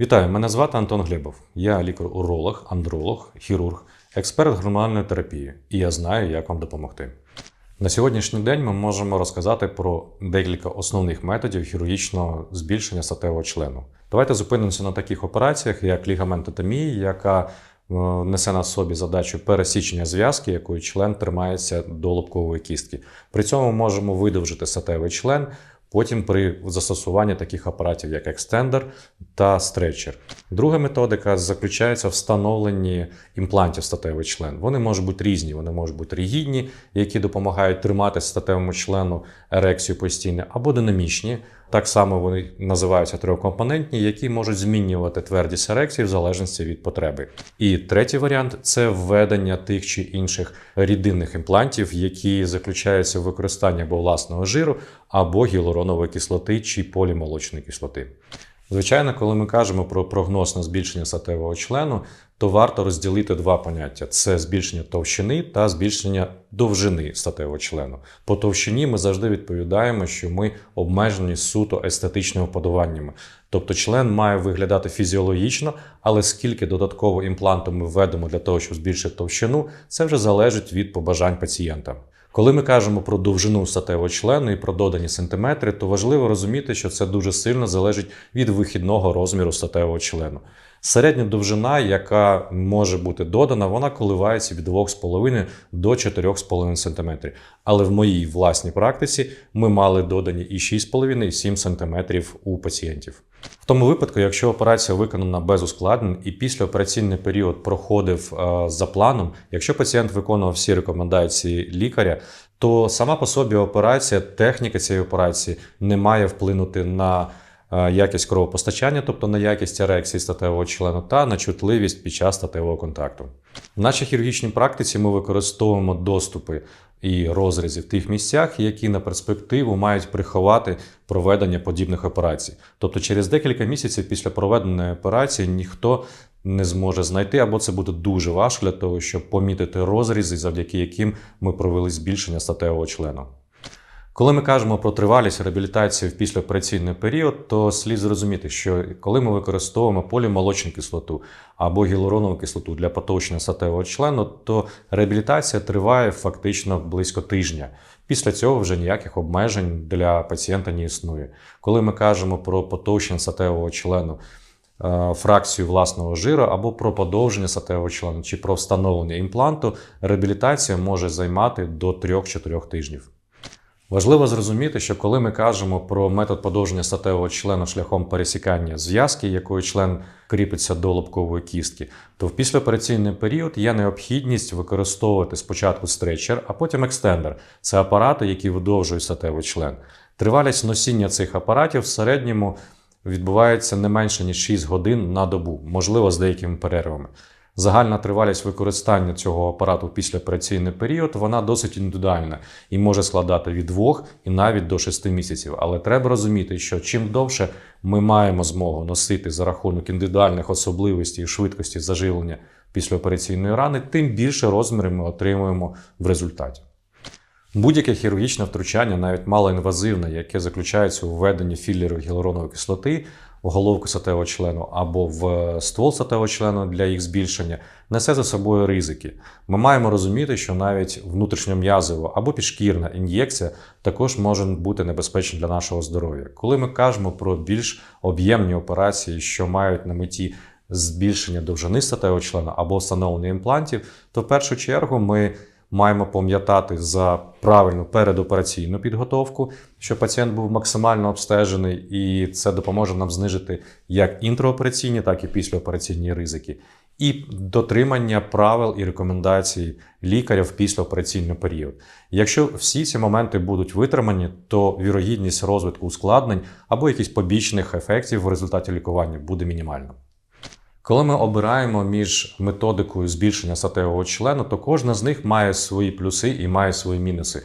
Вітаю, мене звати Антон Глебов. Я лікар-уролог, андролог, хірург, експерт гормональної терапії, і я знаю, як вам допомогти. На сьогоднішній день ми можемо розказати про декілька основних методів хірургічного збільшення статевого члену. Давайте зупинимося на таких операціях, як лігаментотомія, яка е, несе на собі задачу пересічення зв'язки, якою член тримається до лобкової кістки. При цьому можемо видовжити статевий член. Потім при застосуванні таких апаратів, як екстендер та стретчер. Друга методика заключається в встановленні імплантів статевий член. Вони можуть бути різні, вони можуть бути рігідні, які допомагають тримати статевому члену ерекцію постійно, або динамічні. Так само вони називаються трьохкомпонентні, які можуть змінювати твердість ерекції в залежності від потреби. І третій варіант це введення тих чи інших рідинних імплантів, які заключаються в використанні або власного жиру, або гіалуронової кислоти чи полімолочної кислоти. Звичайно, коли ми кажемо про прогноз на збільшення статевого члену, то варто розділити два поняття: це збільшення товщини та збільшення довжини статевого члену. По товщині ми завжди відповідаємо, що ми обмежені суто естетичними вподобаннями. Тобто член має виглядати фізіологічно, але скільки додатково імпланту ми введемо для того, щоб збільшити товщину, це вже залежить від побажань пацієнта. Коли ми кажемо про довжину статевого члену і про додані сантиметри, то важливо розуміти, що це дуже сильно залежить від вихідного розміру статевого члену. Середня довжина, яка може бути додана, вона коливається від 2,5 до 4,5 см. Але в моїй власній практиці ми мали додані і 6,5, і 7 см у пацієнтів. В тому випадку, якщо операція виконана без ускладнень і післяопераційний період проходив е, за планом, якщо пацієнт виконував всі рекомендації лікаря, то сама по собі операція, техніка цієї операції не має вплинути на якість кровопостачання, тобто на якість ерекції статевого члена, та на чутливість під час статевого контакту. В нашій хірургічній практиці ми використовуємо доступи і розрізи в тих місцях, які на перспективу мають приховати проведення подібних операцій. Тобто, через декілька місяців після проведеної операції ніхто не зможе знайти, або це буде дуже важко для того, щоб помітити розрізи, завдяки яким ми провели збільшення статевого члену. Коли ми кажемо про тривалість реабілітації в післяопераційний період, то слід зрозуміти, що коли ми використовуємо полімолочну кислоту або гіалуронову кислоту для потовщення статевого члену, то реабілітація триває фактично близько тижня. Після цього вже ніяких обмежень для пацієнта не існує. Коли ми кажемо про потовщення статевого члену, е, фракцію власного жиру або про подовження статевого члену чи про встановлення імпланту, реабілітація може займати до 3-4 тижнів. Важливо зрозуміти, що коли ми кажемо про метод подовження статевого члена шляхом пересікання зв'язки, якою член кріпиться до лобкової кістки, то в післяопераційний період є необхідність використовувати спочатку стретчер, а потім екстендер. Це апарати, які видовжують статевий член. Тривалість носіння цих апаратів в середньому відбувається не менше ніж 6 годин на добу, можливо, з деякими перервами. Загальна тривалість використання цього апарату в післяопераційний період вона досить індивідуальна і може складати від 2 і навіть до 6 місяців. Але треба розуміти, що чим довше ми маємо змогу носити за рахунок індивідуальних особливостей і швидкості заживлення післяопераційної рани, тим більше розміри ми отримуємо в результаті. Будь-яке хірургічне втручання, навіть малоінвазивне, яке заключається у введенні філерів гіалуронової кислоти в головку статевого члену або в ствол статевого члену для їх збільшення, несе за собою ризики. Ми маємо розуміти, що навіть внутрішньом'язова або підшкірна ін'єкція також може бути небезпечна для нашого здоров'я. Коли ми кажемо про більш об'ємні операції, що мають на меті збільшення довжини статевого члена або встановлення імплантів, то в першу чергу ми маємо пам'ятати за правильну передопераційну підготовку, щоб пацієнт був максимально обстежений, і це допоможе нам знижити як інтраопераційні, так і післяопераційні ризики. І дотримання правил і рекомендацій лікаря в післяопераційний період. Якщо всі ці моменти будуть витримані, то вірогідність розвитку ускладнень або якихось побічних ефектів в результаті лікування буде мінімальна. Коли ми обираємо між методикою збільшення статевого члену, то кожна з них має свої плюси і має свої мінуси.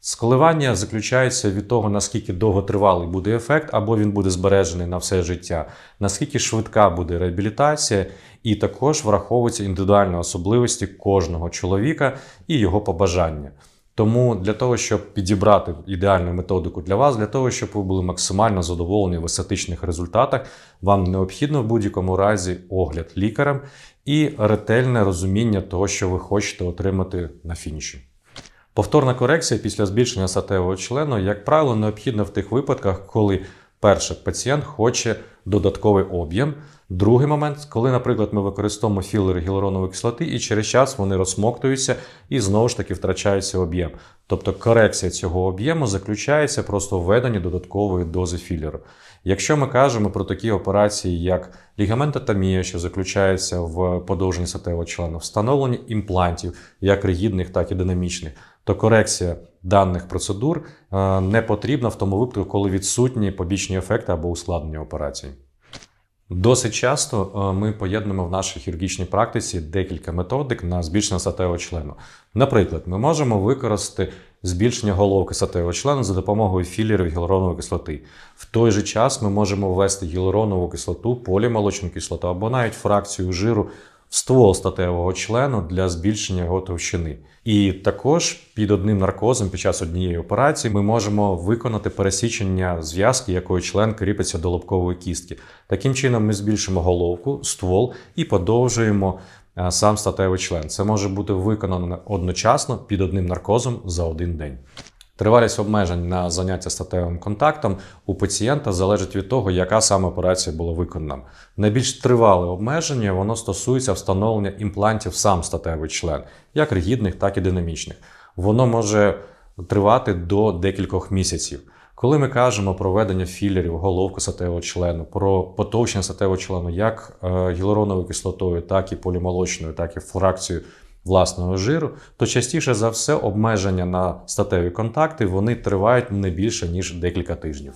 Сколивання заключається від того, наскільки довготривалий буде ефект, або він буде збережений на все життя, наскільки швидка буде реабілітація, і також враховуються індивідуальні особливості кожного чоловіка і його побажання. Тому для того, щоб підібрати ідеальну методику для вас, для того, щоб ви були максимально задоволені в естетичних результатах, вам необхідно в будь-якому разі огляд лікарем і ретельне розуміння того, що ви хочете отримати на фініші. Повторна корекція після збільшення статевого члену, як правило, необхідна в тих випадках, коли перше пацієнт хоче додатковий об'єм. Другий момент, коли, наприклад, ми використовуємо філери гіалуронової кислоти, і через час вони розсмоктуються і знову ж таки втрачається об'єм. Тобто корекція цього об'єму заключається просто в введенні додаткової дози філеру. Якщо ми кажемо про такі операції, як лігаментотомія, що заключається в подовженні статевого члена, встановлення імплантів, як ригідних, так і динамічних, то корекція даних процедур е, не потрібна в тому випадку, коли відсутні побічні ефекти або ускладнення операцій. Досить часто е, ми поєднуємо в нашій хірургічній практиці декілька методик на збільшення статевого члену. Наприклад, ми можемо використати збільшення головки статевого члену за допомогою філерів гіалуронової кислоти. В той же час ми можемо ввести гіалуронову кислоту, полімолочну кислоту або навіть фракцію жиру ствол статевого члену для збільшення його товщини. І також під одним наркозом під час однієї операції ми можемо виконати пересічення зв'язки, якою член кріпиться до лобкової кістки. Таким чином, ми збільшимо головку, ствол і подовжуємо е, сам статевий член. Це може бути виконано одночасно під одним наркозом за один день. Тривалість обмежень на заняття статевим контактом у пацієнта залежить від того, яка саме операція була виконана. Найбільш тривале обмеження воно стосується встановлення імплантів сам статевий член, як ригідних, так і динамічних. Воно може тривати до декількох місяців. Коли ми кажемо про введення філерів, головку статевого члену, про потовщення статевого члену як е, гіалуроновою кислотою, так і полімолочною, так і фракцією власного жиру, то частіше за все обмеження на статеві контакти вони тривають не більше ніж декілька тижнів.